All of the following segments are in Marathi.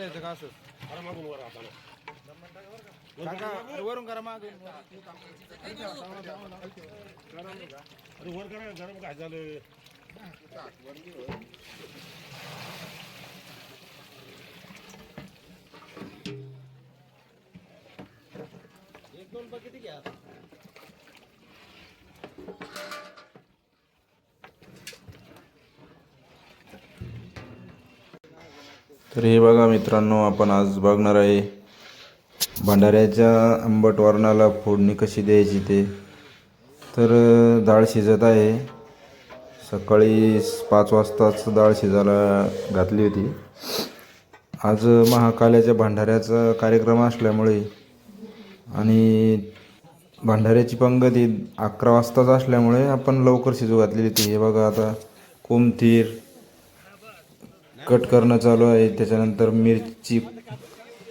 द्यायचं का असं? अरे मागून वर. काका वरून करा मागून अरे वर करा गरम काय झालं. एक दोन बकेट घ्या. तर हे बघा मित्रांनो आपण आज बघणार आहे भंडाऱ्याच्या आंबट वरणाला फोडणी कशी द्यायची ते. तर डाळ शिजत आहे. सकाळी पाच वाजताच डाळ शिजायला घातली होती. आज महाकाल्याच्या भंडाऱ्याचा कार्यक्रम असल्यामुळे आणि भंडाऱ्याची पंगत ही अकरा वाजताच असल्यामुळे आपण लवकर शिजू घातलेली होती हे बघा आता कोमतीर कट करणं चालू आहे. त्याच्यानंतर मिरची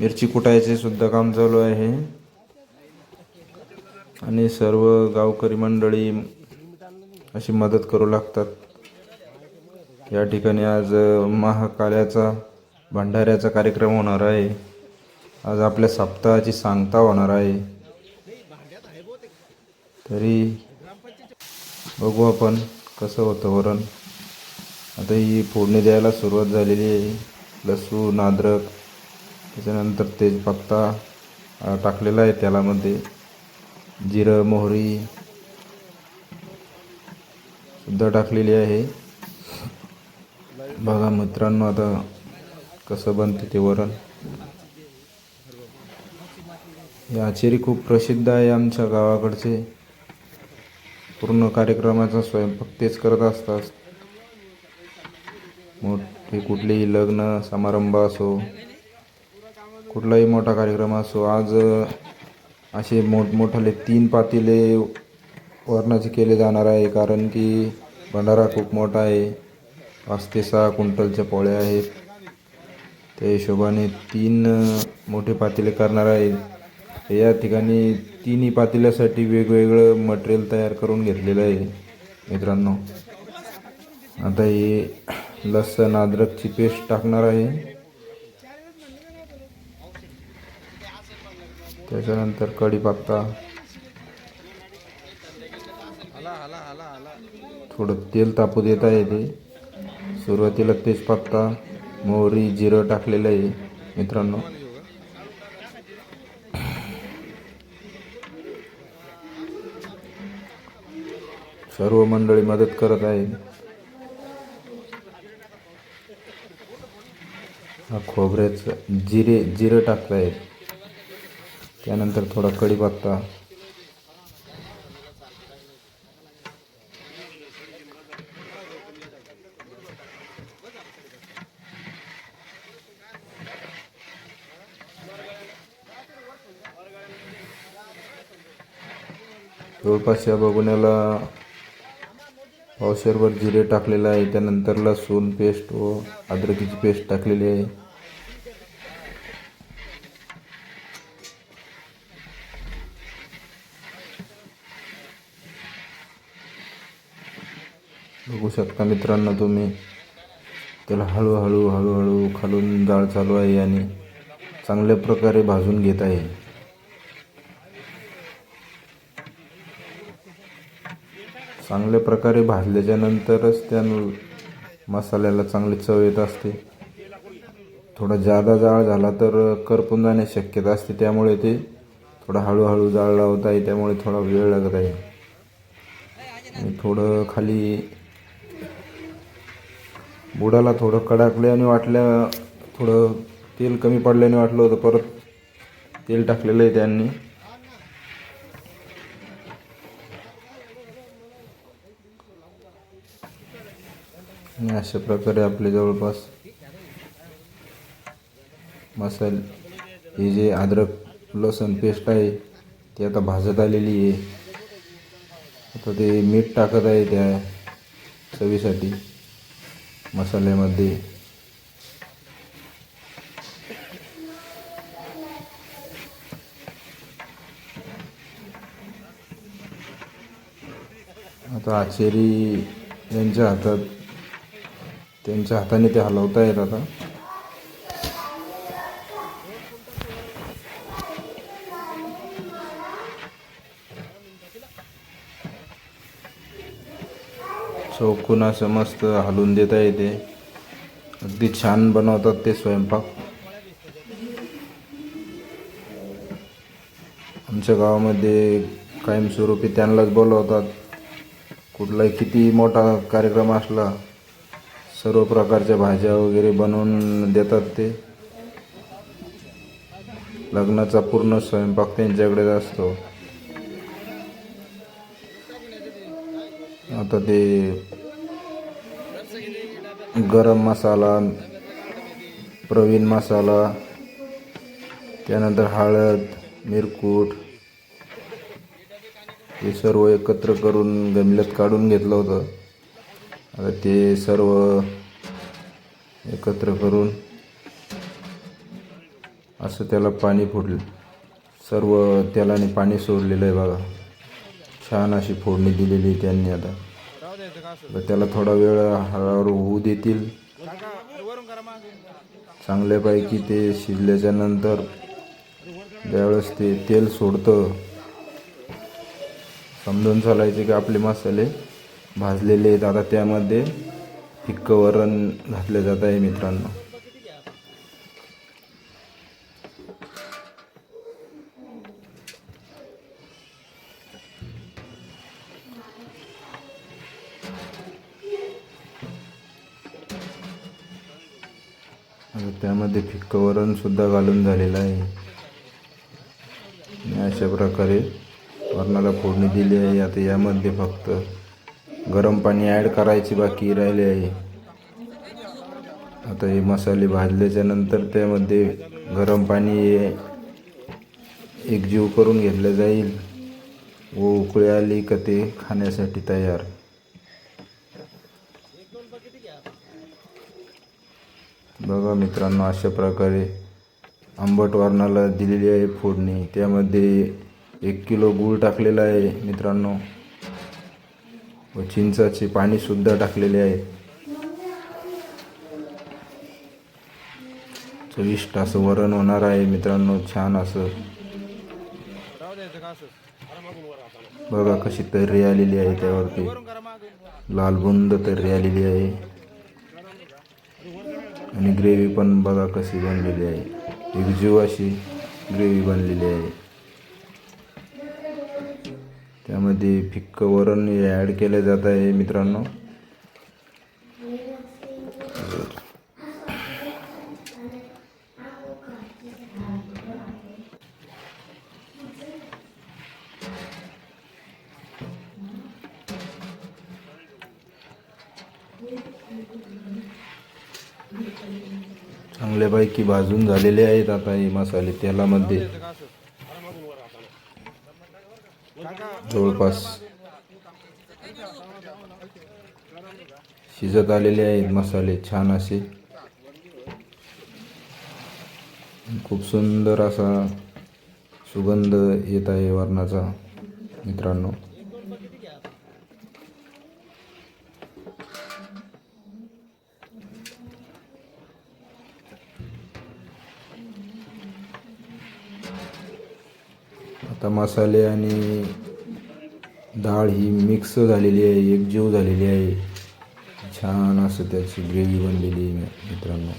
मिरची कुटायचे सुद्धा काम चालू आहे. आणि सर्व गावकरी मंडळी अशी मदत करू लागतात. या ठिकाणी आज महाकाल्याचा भंडाऱ्याचा कार्यक्रम होणार आहे. आज आपल्या सप्ताहाची सांगता होणार आहे. तरी बघू आपण कसं होतं वरण. आता ही फोडणी द्यायला सुरुवात झालेली आहे. लसूण अद्रक त्याच्यानंतर तेजपत्ता टाकलेला आहे तेलामध्ये. जिरं मोहरी सुद्धा टाकलेली आहे. बघा मित्रांनो आता कसं बनते ते वरण. हे आचेरी खूप प्रसिद्ध आहे आमच्या गावाकडचे. पूर्ण कार्यक्रमाचा स्वयंपाक तेच करत असतात. हे कुठलेही लग्न समारंभ असो कुठलाही मोठा कार्यक्रम असो आज असे मोठमोठाले तीन पातेले वर्णाचे केले जाणार आहे. कारण की भंडारा खूप मोठा आहे. पाच ते सहा क्विंटलच्या पोळ्या आहेत. त्या हिशोबाने तीन मोठे पातेले करणार आहे. या ठिकाणी तिन्ही पातेल्यासाठी वेगवेगळं मटेरियल तयार करून घेतलेलं आहे मित्रांनो. आता हे लसण अद्रकची पेस्ट टाकणार आहे. त्याच्यानंतर कढीपत्ता. थोडं तेल तापू देत आहे ते. सुरुवातीला तेजपत्ता मोहरी जिरं टाकलेलं आहे मित्रांनो. सर्व मंडळी मदत करत आहे. खोबऱ्याचं जिरे जिरं टाकतायत त्यानंतर थोडा कढीपत्ता जवळपास या बघण्याला पावशेरभर जिरे टाकलेलं आहे. त्यानंतर लसूण पेस्ट व अद्रकीची पेस्ट टाकलेली आहे. बघू शकता मित्रांनो तुम्ही. त्याला हळूहळू हळूहळू खालून जाळ चालू आहे आणि चांगल्या प्रकारे भाजून घेत आहे. चांगल्या प्रकारे भाजल्याच्या नंतरच त्या मसाल्याला चांगली चव येत असते. थोडा जादा जाळ झाला तर करपून जाण्याची शक्यता असते. त्यामुळे ते थोडा हळूहळू जाळ लावत आहे. त्यामुळे थोडा वेळ लागत आहे. आणि थोडं खाली बुडाला थोडं कडाकल्याने वाटल्या थोडं तेल कमी पडल्याने वाटलं होतं परत तेल टाकलेलं आहे त्यांनी. अशा प्रकारे आपले जवळपास मसाले हे जे अद्रक लसूण पेस्ट आहे ती आता भाजत आलेली आहे. आता ते मीठ टाकत आहे त्या चवीसाठी. मसाल्यामध्ये. आता आचेरी यांच्या हातात त्यांच्या हाताने ते हलवता येत आता. चौकून असं मस्त हलवून देता येते. अगदी छान बनवतात ते स्वयंपाक. आमच्या गावामध्ये कायमस्वरूपी त्यांनाच बोलवतात. कुठलाही किती मोठा कार्यक्रम असला सर्व प्रकारच्या भाज्या वगैरे बनवून देतात ते. लग्नाचा पूर्ण स्वयंपाक त्यांच्याकडेच असतो. आता ते गरम मसाला प्रवीण मसाला त्यानंतर हळद मिरकूट हे सर्व एकत्र करून गमल्यात काढून घेतलं होतं. आता ते सर्व एकत्र करून असं त्याला पाणी फुटलं सर्व तेलाने पाणी सोडलेलं आहे बघा. छान अशी फोडणी दिलेली आहे त्यांनी आता. तर त्याला थोडा वेळ हळूहळू होऊ देतील. चांगल्यापैकी ते शिजल्याच्या नंतर ज्यावेळेस ते तेल सोडतं समजून चालायचे की आपले मसाले भाजलेले आहेत. आता त्यामध्ये फिक्क वरण घातले जात आहे मित्रांनो. त्यामध्ये फिक्क वरणसुद्धा घालून झालेलं आहे. अशा प्रकारे वरणाला फोडणी दिली आहे. आता यामध्ये फक्त गरम पाणी ॲड करायची बाकी राहिली आहे. आता हे मसाले भाजल्याच्या नंतर त्यामध्ये गरम पाणी एकजीव करून घेतलं जाईल. व उकळी आली का ते खाण्यासाठी तयार. बघा मित्रांनो अशा प्रकारे आंबट वारणाला दिलेली आहे फोडणी. त्यामध्ये एक किलो गूळ टाकलेला आहे मित्रांनो. व चिंचाचे पाणीसुद्धा टाकलेले आहे. चविष्ट असं वरण होणार आहे मित्रांनो छान असं. बघा कशी तर्री आलेली आहे त्यावरती. लालबुंद तर्री आलेली आहे. आणि ग्रेव्ही पण बघा कशी बनलेली आहे. एक जीव अशी ग्रेव्ही बनलेली आहे. त्यामध्ये फिक्क वरण ॲड केलं जात आहे मित्रांनो. चांगल्यापैकी भाजून झालेले आहेत आता हे मसाले तेलामध्ये. जवळपास शिजत आलेले आहेत मसाले छान असे. खूप सुंदर असा सुगंध येत आहे वरणाचा मित्रांनो. आता मसाले आणि डाळ ही मिक्स झालेली आहे एकजीव झालेली आहे. छान असं त्याची ग्रेव्ही बनलेली आहे मित्रांनो.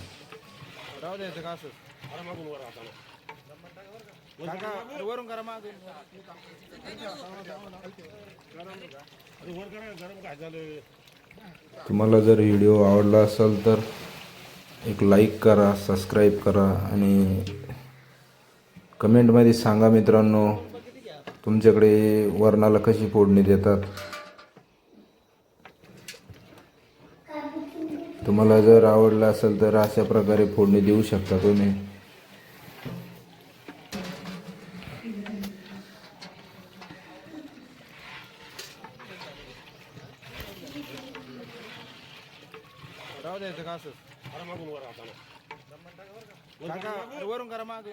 तुम्हाला जर व्हिडिओ आवडला असेल तर एक लाईक करा सबस्क्राईब करा आणि कमेंटमध्ये सांगा मित्रांनो. तुमच्याकडे वरणाला कशी फोडणी देतात? तुम्हाला जर आवडलं असेल तर अशा प्रकारे फोडणी देऊ शकता तुम्ही. राहू द्यायचं का अरे वरून करा मागे.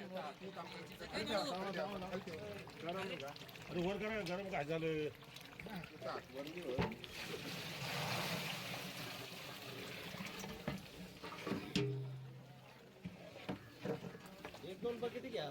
अरे वर करा गरम काय झालं? एक दोन बकेटी घ्या.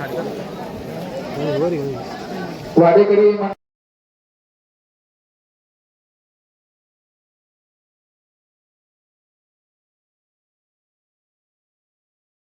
हो, वाडेकरी